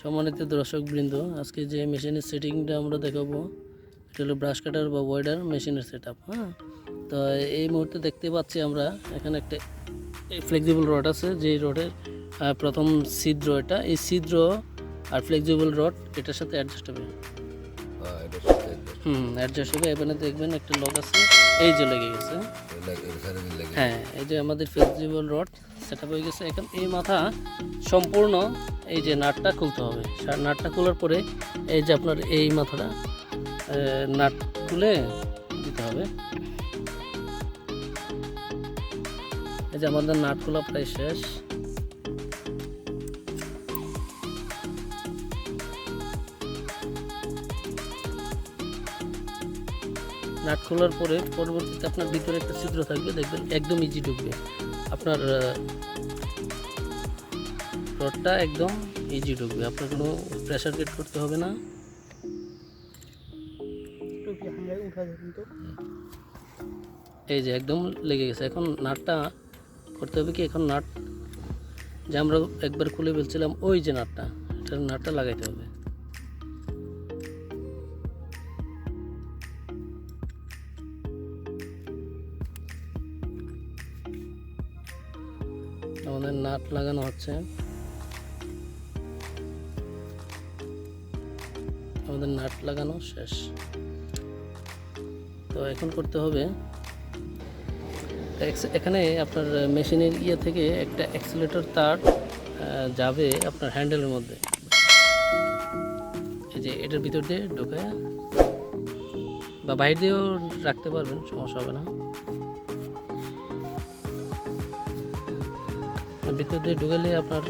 সম্মানিত দর্শক বৃন্দ আজকে যে মেশিনের সেটিংটা আমরা দেখাবো, এটা হলো ব্রাশ কাটার বা ওয়াইডার মেশিনের সেট আপ হ্যাঁ? তো এই মুহূর্তে দেখতে পাচ্ছি আমরা এখানে একটা ফ্লেক্সিবল রড আছে যে রডের প্রথম ছিদ্র এটা। এই ছিদ্র আর ফ্লেক্সিবল রড এটার সাথে অ্যাডজাস্ট হবে হুম অ্যাডজাস্ট হবে এখানে দেখবেন একটা লক আছে, এই যে লেগে গেছে। হ্যাঁ এই যে আমাদের ফ্লেক্সিবল রড সেট হয়ে গেছে। এই মাথা সম্পূর্ণ এই যে নাটটা খুলতে হবে। নাটটা খোলার পরে এই যে আপনার এই মাথাটা নাট খুলে দিতে হবে। এই যে আমাদের নাট খোলা প্রায় শেষ। নাট খোলার পরে পরবর্তীতে আপনার ভিতরে একটা ছিদ্র থাকবে, দেখবেন একদম ইজি ঢুকবে। আপনার রডটা একদম ইজি ঢুকবে। আপনার কোনো প্রেশার গেট করতে হবে না। এই যে একদম লেগে গেছে। এখন নাটটা করতে হবে কি, এখন নাট যে আমরা একবার খুলে ফেলছিলাম, ওই যে নাটটা, এটার নাটটা লাগাইতে হবে। আমাদের নাট লাগানো হচ্ছে। আমাদের নাট লাগানো শেষ। তো এখন করতে হবে এখানে আপনার মেশিনের ইয়ে থেকে একটা অ্যাক্সিলেটর তার যাবে আপনার হ্যান্ডেলের মধ্যে। এই যে এটার ভিতর দিয়ে ঢোকে বা বাইরে দিয়েও রাখতে পারবেন, সমস্যা হবে না। ভিতর দিয়ে ঢুকালে আপনার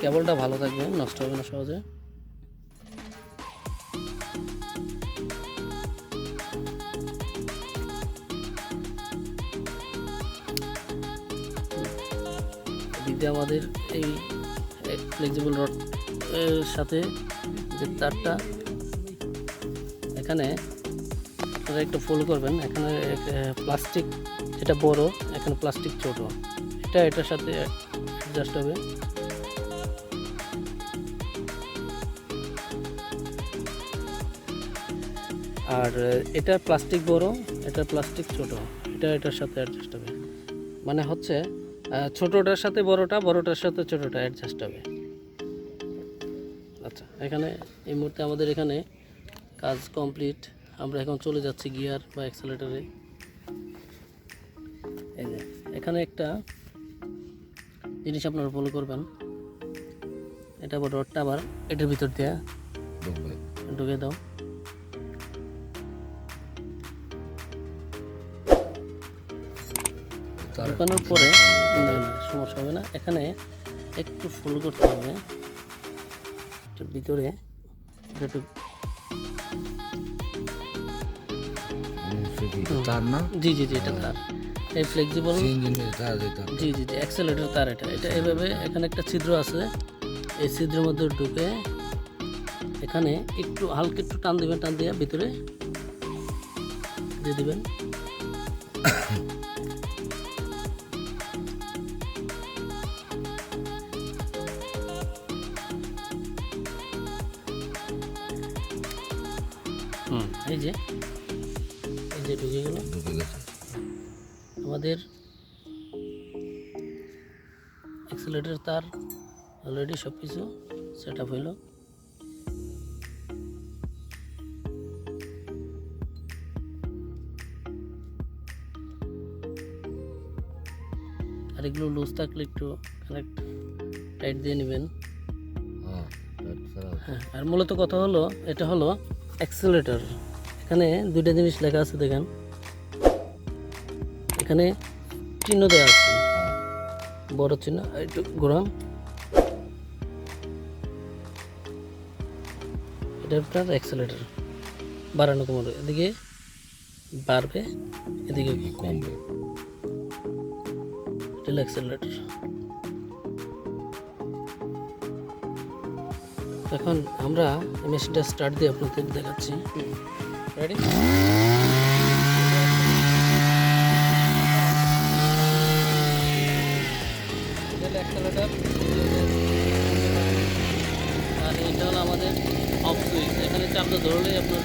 কেবলটা ভালো থাকবে, নষ্ট হবে না সহজে। দিয়ে আমাদের এই ফ্লেক্সিবল রড এর সাথে যে তারটা, এখানে আপনারা একটু ফলো করবেন। এখানে প্লাস্টিক যেটা বড়, এখানে প্লাস্টিক ছোট। এটা, এটার সাথে অ্যাডজাস্ট হবে। আর এটা প্লাস্টিক বড়, এটা প্লাস্টিক ছোট। এটা, এটার সাথে অ্যাডজাস্ট হবে। মানে হচ্ছে ছোটটার সাথে বড়টা, বড়টার সাথে ছোটটা অ্যাডজাস্ট হবে। আচ্ছা এখানে, এই মুহূর্তে আমাদের এখানে কাজ কমপ্লিট আমরা এখন চলে যাচ্ছি গিয়ার বা অ্যাক্সেলেটারে এই যে, এখানে একটা জিনিস আপনারা ফলো করবেন। এটা আবার রডটা আবার এটার ভিতর দিয়ে ঢুকে দাও। ঢুকানোর পরে সমস্যা হবে না। এখানে একটু ফুল করতে হবে। এটার ভিতরে একটু তার না? জি জি জি এটা তার। এই ফ্লেক্সিবল জি জি জি অ্যাক্সেলেটর তার এটা। এটা এভাবে এখানে একটা ছিদ্র আছে। এই ছিদ্রের মধ্যে ঢুকে এখানে একটু হালকা একটু টান দিবেন টান দিয়ে ভিতরে দিয়ে দিবেন। হুম। এই যে এই যে ঢুকে গেল। ঢুকে গেছে। আমাদের অ্যাক্সিলেটর তার অলরেডি সব কিছু সেট আপ হইল। আর এগুলো লুজ থাকলে একটু কানেক্ট টাইট দিয়ে নেবেন। হ্যাঁ হ্যাঁ আর মূলত কথা হলো এটা হলো অ্যাক্সিলেটর এখানে দুইটা জিনিস লেখা আছে দেখেন। এখানে চিহ্ন দেওয়া আছে। বড় চিহ্ন একটু ঘোরাম এটা আপনার অ্যাক্সেলেটার বাড়ানো কমানো এদিকে বাড়বে এদিকে কমবে। হলো অ্যাক্সেলেটার এখন আমরা মেশিনটা স্টার্ট দিয়ে আপনাদের দেখাচ্ছি। রেডি চাপটা ধরলেই আপনার